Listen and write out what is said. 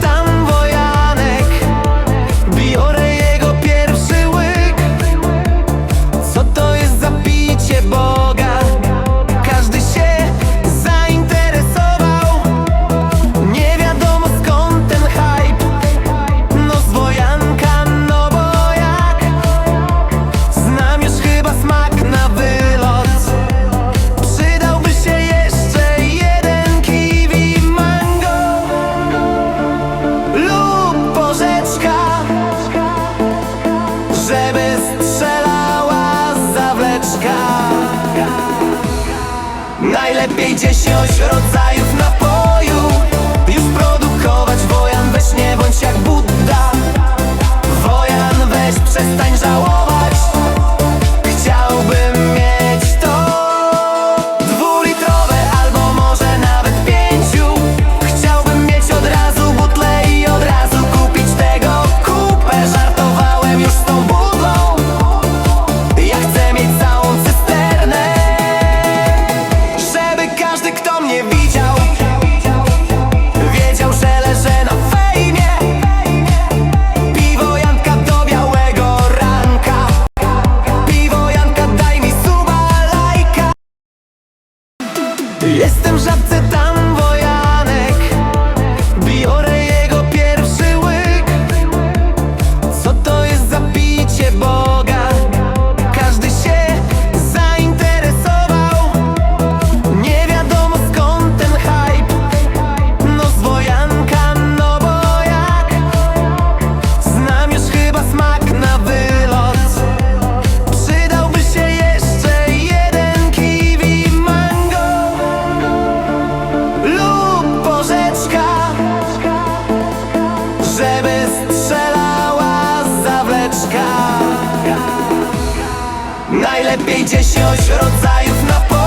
там najlepiej dziesięć rodzajów na Jestem żabce tam najlepiej dziesięć rodzajów na